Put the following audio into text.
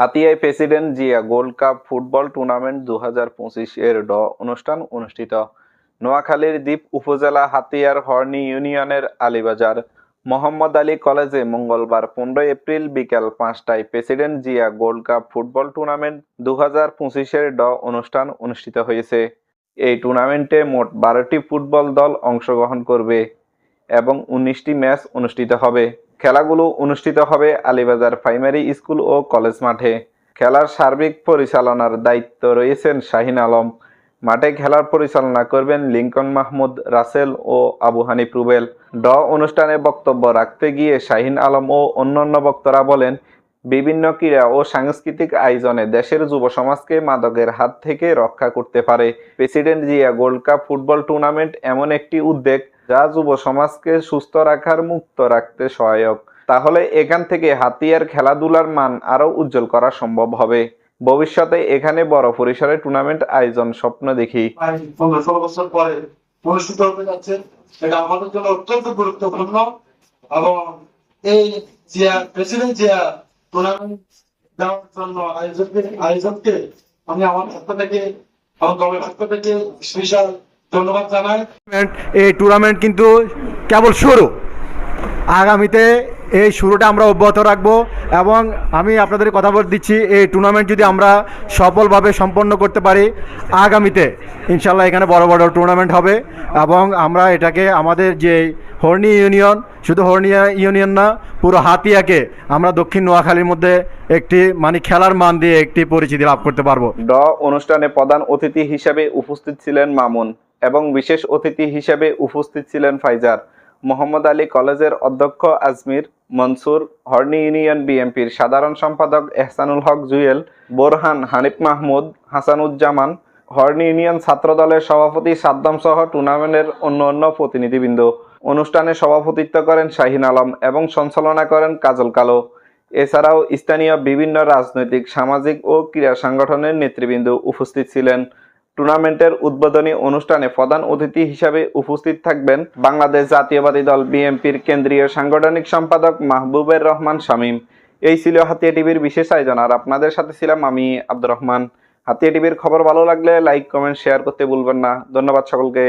হাতিয়ায় president Zia gold cup football tournament দু হাজার পঁচিশ এর ড অনুষ্ঠান অনুষ্ঠিত। নোয়াখালীর দ্বীপ উপজেলা হাতিয়ার হর্নি ইউনিয়নের আলীবাজার। মোহাম্মদ আলী কলেজে মঙ্গলবার পনেরোই এপ্রিল বিকাল পাঁচটায় president Zia gold cup football tournament দু হাজার পঁচিশের ড অনুষ্ঠান অনুষ্ঠিত হয়েছে। এই টুর্নামেন্টে মোট বারোটি ফুটবল দল অংশগ্রহণ করবে এবং উনিশটি ম্যাচ অনুষ্ঠিত হবে। খেলাগুলো অনুষ্ঠিত হবে আলিবাজার প্রাইমারি স্কুল ও কলেজ মাঠে। খেলার সার্বিক পরিচালনার দায়িত্ব রয়েছেন শাহিন আলম। মাঠে খেলার পরিচালনা করবেন লিঙ্কন মাহমুদ, রাসেল ও আবু হানিফ রুবেল। ড অনুষ্ঠানে বক্তব্য রাখতে গিয়ে শাহিন আলম ও অন্যান্য বক্তরা বলেন বিভিন্ন ক্রীড়া ও সাংস্কৃতিক আয়োজনে দেশের যুব সমাজকে মাদকের হাত থেকে রক্ষা করতে পারে। President Zia gold cup football tournament এমন একটি উদ্যোগ যা যুব সমাজকে সুস্থ রাখার, মুক্ত রাখতে সহায়ক। তাহলে এখান থেকে হাতিয়ার খেলাধুলার মান আরও উজ্জ্বল করা সম্ভব হবে। ভবিষ্যতে এখানে বড় পরিসরে টুর্নামেন্ট আয়োজন স্বপ্ন দেখি। বছর আমাদের জন্য অত্যন্ত গুরুত্বপূর্ণ এবং এই প্রেসিডেন্ট জিয়া টুর্নামেন্ট এই টুর্নামেন্ট কিন্তু কেবল শুরু। আগামীতে এই শুরুটা আমরা অব্যাহত রাখব এবং আমি আপনাদের কথা বলে দিচ্ছি, এই টুর্নামেন্ট যদি আমরা সফলভাবে সম্পন্ন করতে পারি, আগামীতে ইনশাল্লাহ এখানে বড় বড় টুর্নামেন্ট হবে এবং আমরা এটাকে আমাদের যে হর্নি ইউনিয়ন শুধু হর্নি ইউনিয়ন না, পুরো হাতিয়াকে আমরা দক্ষিণ নোয়াখালীর মধ্যে একটি মানে খেলার মান দিয়ে একটি পরিচিতি লাভ করতে পারব। ড অনুষ্ঠানে প্রধান অতিথি হিসেবে উপস্থিত ছিলেন মামুন এবং বিশেষ অতিথি হিসেবে উপস্থিত ছিলেন ফাইজার। মোহাম্মদ আলী কলেজের অধ্যক্ষ আজমির, মনসুর, হর্নি ইউনিয়ন বিএনপির সাধারণ সম্পাদক এহসানুল হক জুয়েল, বোরহান হানিফ মাহমুদ, হাসানুজ্জামান হর্নি ইউনিয়ন ছাত্র দলের সভাপতি সাদ্দাম সহ টুর্নামেন্টের অন্য অন্য প্রতিনিধিবৃন্দ। অনুষ্ঠানে সভাপতিত্ব করেন শাহিন আলম এবং সঞ্চালনা করেন কাজল কালো। এছাড়াও স্থানীয় বিভিন্ন রাজনৈতিক, সামাজিক ও ক্রীড়া সংগঠনের নেতৃবৃন্দ উপস্থিত ছিলেন। টুর্নামেন্টের উদ্বোধনী অনুষ্ঠানে প্রধান অতিথি হিসাবে উপস্থিত থাকবেন বাংলাদেশ জাতীয়বাদী দল বিএনপির কেন্দ্রীয় সাংগঠনিক সম্পাদক মাহবুবের রহমান শামীম। এই ছিল হাতিয়া টিভির বিশেষ আয়োজন, আর আপনাদের সাথে ছিলাম আমি আব্দুর রহমান। হাতিয়া টিভির খবর ভালো লাগলে লাইক কমেন্ট শেয়ার করতে ভুলবেন না। ধন্যবাদ সকলকে।